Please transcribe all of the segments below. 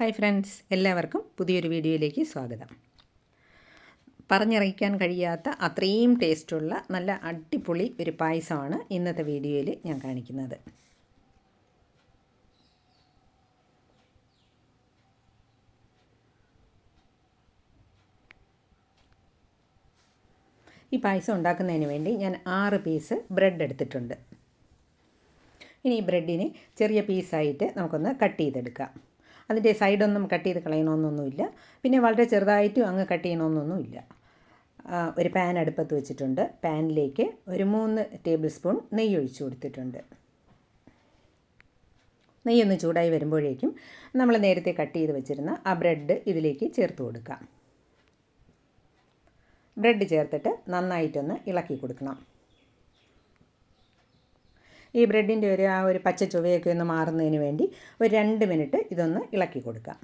Hi friends എല്ലാവർക്കും പുതിയൊരു വീഡിയോയിലേക്ക് സ്വാഗതം. പറഞ്ഞറിയിക്കാൻ കഴിയാത്ത അത്രയും ടേസ്റ്റുള്ള നല്ല അടിപൊളി ഒരു പായസമാണ് ഇന്നത്തെ വീഡിയോയിൽ ഞാൻ കാണിക്കുന്നത്. ഈ പായസം ഉണ്ടാക്കുന്നതിന് വേണ്ടി ഞാൻ ആറ് പീസ് ബ്രെഡ് എടുത്തിട്ടുണ്ട്. ഇനി ഈ ബ്രെഡിനെ ചെറിയ പീസായിട്ട് നമുക്കൊന്ന് കട്ട് ചെയ്തെടുക്കാം. അതിന്റെ സൈഡൊന്നും കട്ട് ചെയ്ത് കളയണമെന്നൊന്നുമില്ല പിന്നെ വളരെ ചെറുതായിട്ടും അങ്ങ് കട്ട് ചെയ്യണമെന്നൊന്നുമില്ല ഒരു പാൻ അടുപ്പത്ത് വെച്ചിട്ടുണ്ട്. പാനിലേക്ക് ഒരു മൂന്ന് ടേബിൾ സ്പൂൺ നെയ്യ് ഒഴിച്ചു കൊടുത്തിട്ടുണ്ട്. നെയ്യൊന്ന് ചൂടായി വരുമ്പോഴേക്കും നമ്മൾ നേരത്തെ കട്ട് ചെയ്ത് വെച്ചിരുന്ന ആ ബ്രെഡ് ഇതിലേക്ക് ചേർത്ത് കൊടുക്കാം. ബ്രെഡ് ചേർത്തിട്ട് നന്നായിട്ടൊന്ന് ഇളക്കി കൊടുക്കണം. ഈ ബ്രെഡിന്റെ ഒരു ആ ഒരു പച്ച ചുവയൊക്കെ ഒന്ന് മാറുന്നതിന് വേണ്ടി ഒരു രണ്ട് മിനിറ്റ് ഇതൊന്ന് ഇളക്കി കൊടുക്കാം.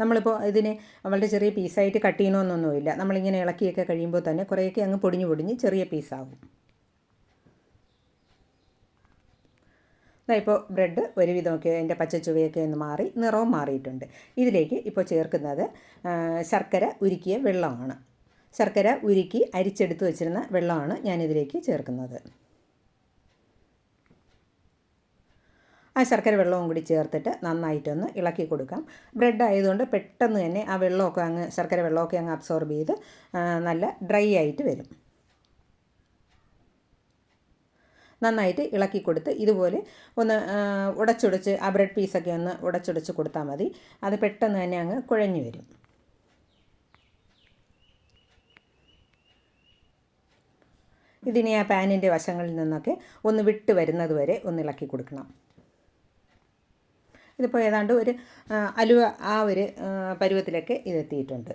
നമ്മളിപ്പോൾ ഇതിനെ വളരെ ചെറിയ പീസായിട്ട് കട്ട് ചെയ്യണമെന്നൊന്നുമില്ല നമ്മളിങ്ങനെ ഇളക്കിയൊക്കെ കഴിയുമ്പോൾ തന്നെ കുറേയൊക്കെ അങ്ങ് പൊടിഞ്ഞ് പൊടിഞ്ഞ് ചെറിയ പീസാകും ഇപ്പോൾ ബ്രെഡ് ഒരുവിധമൊക്കെ അതിന്റെ പച്ച ചുവയൊക്കെ ഒന്ന് മാറി നിറവും മാറിയിട്ടുണ്ട്. ഇതിലേക്ക് ഇപ്പോൾ ചേർക്കുന്നത് ശർക്കര ഉരുക്കിയ വെള്ളമാണ്. ശർക്കര ഉരുക്കി അരിച്ചെടുത്ത് വെച്ചിരുന്ന വെള്ളമാണ് ഞാനിതിലേക്ക് ചേർക്കുന്നത്. ആ ശർക്കര വെള്ളവും കൂടി ചേർത്തിട്ട് നന്നായിട്ടൊന്ന് ഇളക്കി കൊടുക്കാം. ബ്രെഡ് ആയതുകൊണ്ട് പെട്ടെന്ന് തന്നെ ആ വെള്ളമൊക്കെ അങ്ങ് ശർക്കര വെള്ളമൊക്കെ അങ്ങ് അബ്സോർബ് ചെയ്ത് നല്ല ഡ്രൈ ആയിട്ട് വരും. നന്നായിട്ട് ഇളക്കി കൊടുത്ത് ഇതുപോലെ ഒന്ന് ഉടച്ചുടച്ച് ആ ബ്രെഡ് പീസൊക്കെ ഒന്ന് ഉടച്ചുടച്ച് കൊടുത്താൽ മതി. അത് പെട്ടെന്ന് തന്നെ അങ്ങ് കുഴഞ്ഞു വരും. ഇതിനെ ആ പാനിന്റെ വശങ്ങളിൽ നിന്നൊക്കെ ഒന്ന് വിട്ട് വരുന്നത് വരെ ഒന്ന് ഇളക്കി കൊടുക്കണം. ഇതിപ്പോൾ ഏതാണ്ട് ഒരു അലുവ ആ ഒരു പരുവത്തിലൊക്കെ ഇതെത്തിയിട്ടുണ്ട്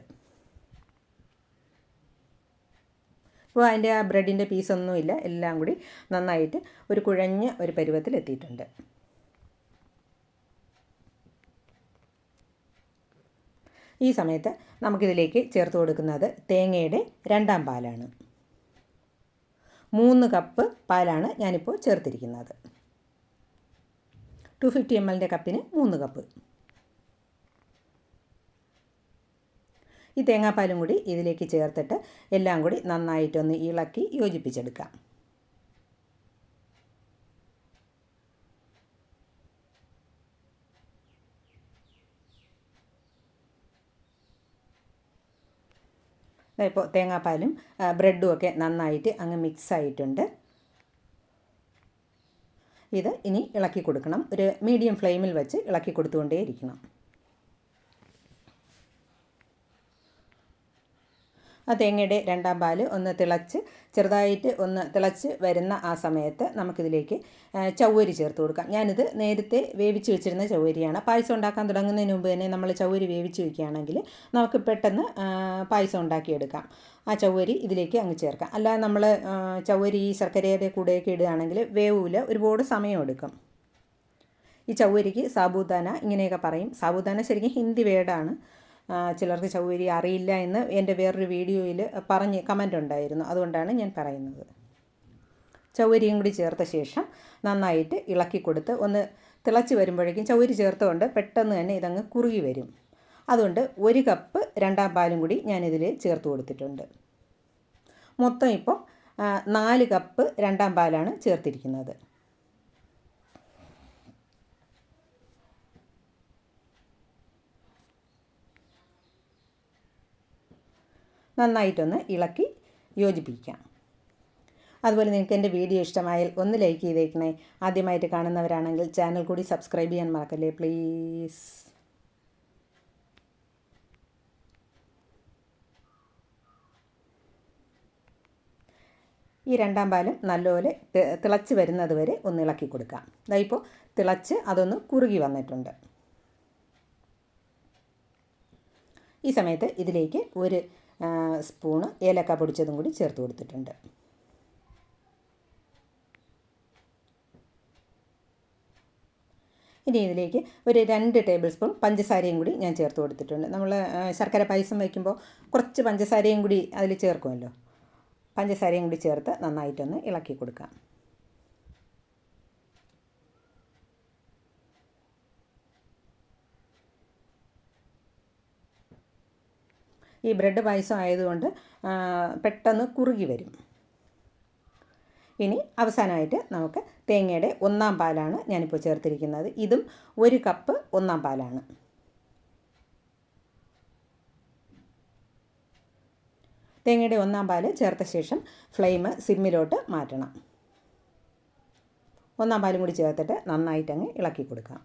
ഇപ്പോൾ അതിന്റെ ആ ബ്രെഡിന്റെ പീസൊന്നുമില്ല എല്ലാം കൂടി നന്നായിട്ട് ഒരു കുഴഞ്ഞ ഒരു പരുവത്തിൽ എത്തിയിട്ടുണ്ട്. ഈ സമയത്ത് നമുക്കിതിലേക്ക് ചേർത്ത് കൊടുക്കുന്നത് തേങ്ങയുടെ രണ്ടാം പാലാണ്. മൂന്ന് കപ്പ് പാലാണ് ഞാനിപ്പോൾ ചേർത്തിരിക്കുന്നത്. ടു ഫിഫ്റ്റി എം എല്ലിന്റെ കപ്പിന് മൂന്ന് കപ്പ്. ഈ തേങ്ങാപ്പാലും കൂടി ഇതിലേക്ക് ചേർത്തിട്ട് എല്ലാം കൂടി നന്നായിട്ടൊന്ന് ഇളക്കി യോജിപ്പിച്ചെടുക്കാം. ഇപ്പോൾ തേങ്ങാപ്പാലും ബ്രെഡും ഒക്കെ നന്നായിട്ട് അങ്ങ് മിക്സ് ആയിട്ടുണ്ട്. ഇത് ഇനി ഇളക്കി കൊടുക്കണം. ഒരു മീഡിയം ഫ്ലെയിമിൽ വെച്ച് ഇളക്കി കൊടുത്തുകൊണ്ടേ ആ തേങ്ങയുടെ രണ്ടാം പാൽ ഒന്ന് തിളച്ച് ചെറുതായിട്ട് ഒന്ന് തിളച്ച് വരുന്ന ആ സമയത്ത് നമുക്കിതിലേക്ക് ചവ്വരി ചേർത്ത് കൊടുക്കാം. ഞാനിത് നേരത്തെ വേവിച്ച് വെച്ചിരുന്ന ചവ്വരിയാണ്. പായസം ഉണ്ടാക്കാൻ തുടങ്ങുന്നതിന് മുമ്പ് തന്നെ നമ്മൾ ചവ്വരി വേവിച്ച് വയ്ക്കുകയാണെങ്കിൽ നമുക്ക് പെട്ടെന്ന് പായസം ഉണ്ടാക്കിയെടുക്കാം. ആ ചവ്വരി ഇതിലേക്ക് അങ്ങ് ചേർക്കാം. അല്ലാതെ നമ്മൾ ചവ്വരി ഈ ശർക്കരയുടെ കൂടെയൊക്കെ ഇടുകയാണെങ്കിൽ വേവൂല ഒരുപാട് സമയം എടുക്കും. ഈ ചവ്വരിക്ക് സാബൂദാന ഇങ്ങനെയൊക്കെ പറയും. സാബൂദാന ശരിക്കും ഹിന്ദി വേർഡാണ്. ചിലർക്ക് ചൗവരി അറിയില്ല എന്ന് എന്റെ വേറൊരു വീഡിയോയിൽ പറഞ്ഞ് കമന്റ് ഉണ്ടായിരുന്നു. അതുകൊണ്ടാണ് ഞാൻ പറയുന്നത്. ചൗവരിയും കൂടി ചേർത്ത ശേഷം നന്നായിട്ട് ഇളക്കി കൊടുത്ത് ഒന്ന് തിളച്ച് വരുമ്പോഴേക്കും ചൗരി ചേർത്തുകൊണ്ട് പെട്ടെന്ന് തന്നെ ഇതങ്ങ് കുറുകി വരും. അതുകൊണ്ട് ഒരു കപ്പ് രണ്ടാം പാലും കൂടി ഞാനിതിൽ ചേർത്ത് കൊടുത്തിട്ടുണ്ട്. മൊത്തം ഇപ്പോൾ നാല് കപ്പ് രണ്ടാം പാലാണ് ചേർത്തിരിക്കുന്നത്. നന്നായിട്ടൊന്ന് ഇളക്കി യോജിപ്പിക്കാം. അതുപോലെ നിങ്ങൾക്ക് എന്റെ വീഡിയോ ഇഷ്ടമായാൽ ഒന്ന് ലൈക്ക് ചെയ്തേക്കണേ. ആദ്യമായിട്ട് കാണുന്നവരാണെങ്കിൽ ചാനൽ കൂടി സബ്സ്ക്രൈബ് ചെയ്യാൻ മറക്കല്ലേ പ്ലീസ്. ഈ രണ്ടാം പാലും നല്ലപോലെ തിളച്ച് വരുന്നത് വരെ ഒന്ന് ഇളക്കി കൊടുക്കാം. ഇതായിപ്പോൾ തിളച്ച് അതൊന്ന് കുറുകി വന്നിട്ടുണ്ട്. ഈ സമയത്ത് ഇതിലേക്ക് ഒരു സ്പൂണ് ഏലക്ക പൊടിച്ചതും കൂടി ചേർത്ത് കൊടുത്തിട്ടുണ്ട്. ഇനി ഇതിലേക്ക് ഒരു രണ്ട് ടേബിൾ സ്പൂൺ പഞ്ചസാരയും കൂടി ഞാൻ ചേർത്ത് കൊടുത്തിട്ടുണ്ട്. നമ്മൾ ശർക്കര പായസം വയ്ക്കുമ്പോൾ കുറച്ച് പഞ്ചസാരയും കൂടി അതിൽ ചേർക്കുമല്ലോ. പഞ്ചസാരയും കൂടി ചേർത്ത് നന്നായിട്ടൊന്ന് ഇളക്കി കൊടുക്കാം. ഈ ബ്രെഡ് പായസം ആയതുകൊണ്ട് പെട്ടെന്ന് കുറുകി വരും. ഇനി അവസാനമായിട്ട് നമുക്ക് തേങ്ങയുടെ ഒന്നാം പാലാണ് ഞാനിപ്പോൾ ചേർത്തിരിക്കുന്നത്. ഇതും ഒരു കപ്പ് ഒന്നാം പാലാണ്. തേങ്ങയുടെ ഒന്നാം പാൽ ചേർത്ത ശേഷം ഫ്ലെയിം സിമ്മിലോട്ട് മാറ്റണം. ഒന്നാം പാലും കൂടി ചേർത്തിട്ട് നന്നായിട്ടങ്ങ് ഇളക്കി കൊടുക്കാം.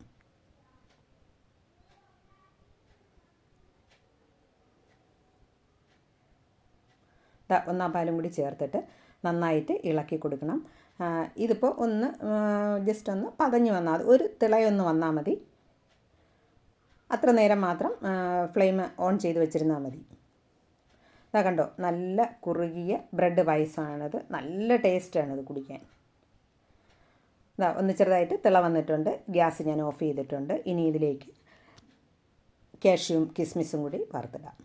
ഒന്നാം പാലും കൂടി ചേർത്തിട്ട് നന്നായിട്ട് ഇളക്കി കൊടുക്കണം. ഇതിപ്പോൾ ഒന്ന് ജസ്റ്റ് ഒന്ന് പതഞ്ഞ് വന്നാൽ മതി. ഒരു തിളയൊന്ന് വന്നാൽ മതി. അത്ര നേരം മാത്രം ഫ്ലെയിം ഓൺ ചെയ്ത് വെച്ചിരുന്നാൽ മതി. ഇതാ കണ്ടോ നല്ല കുറുകിയ ബ്രെഡ് പായസമാണത് നല്ല ടേസ്റ്റാണിത് കുടിക്കാൻ. ഇതാ ഒന്ന് ചെറുതായിട്ട് തിള വന്നിട്ടുണ്ട്. ഗ്യാസ് ഞാൻ ഓഫ് ചെയ്തിട്ടുണ്ട്. ഇനി ഇതിലേക്ക് കാഷ്യൂം കിസ്മിസും കൂടി വറുത്തിടാം.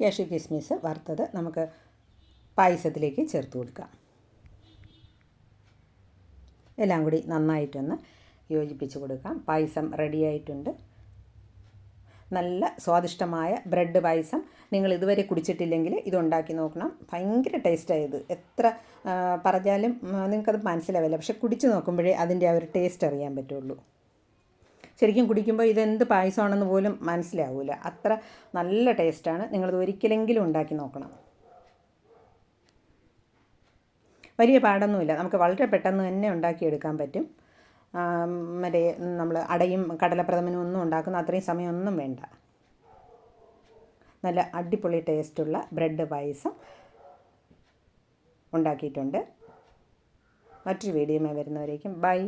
കാഷ്യൂ കിസ്മിസ് വറുത്തത് നമുക്ക് പായസത്തിലേക്ക് ചേർത്ത് കൊടുക്കാം. എല്ലാം കൂടി നന്നായിട്ടൊന്ന് യോജിപ്പിച്ച് കൊടുക്കാം. പായസം റെഡിയായിട്ടുണ്ട് നല്ല സ്വാദിഷ്ടമായ ബ്രെഡ് പായസം. നിങ്ങൾ ഇതുവരെ കുടിച്ചിട്ടില്ലെങ്കിൽ ഇതുണ്ടാക്കി നോക്കണം. ഭയങ്കര ടേസ്റ്റായത് എത്ര പറഞ്ഞാലും നിങ്ങൾക്കത് മനസ്സിലാവില്ല. പക്ഷെ കുടിച്ച് നോക്കുമ്പോഴേ അതിന്റെ ആ ഒരു ടേസ്റ്റ് അറിയാൻ പറ്റുള്ളൂ. ശരിക്കും കുടിക്കുമ്പോൾ ഇതെന്ത് പായസമാണെന്ന് പോലും മനസ്സിലാവില്ല അത്ര നല്ല ടേസ്റ്റാണ്. നിങ്ങളത് ഒരിക്കലെങ്കിലും ഉണ്ടാക്കി നോക്കണം. വലിയ പാടൊന്നുമില്ല. നമുക്ക് വളരെ പെട്ടെന്ന് തന്നെ ഉണ്ടാക്കിയെടുക്കാൻ പറ്റും. മറ്റേ നമ്മൾ അടയും കടലപ്രഥമനും ഒന്നും ഉണ്ടാക്കുന്ന അത്രയും സമയമൊന്നും വേണ്ട. നല്ല അടിപൊളി ടേസ്റ്റുള്ള ബ്രെഡ് പായസം ഉണ്ടാക്കിയിട്ടുണ്ട്. മറ്റൊരു വീഡിയോമേ വരുന്നവരേക്കും ബൈ.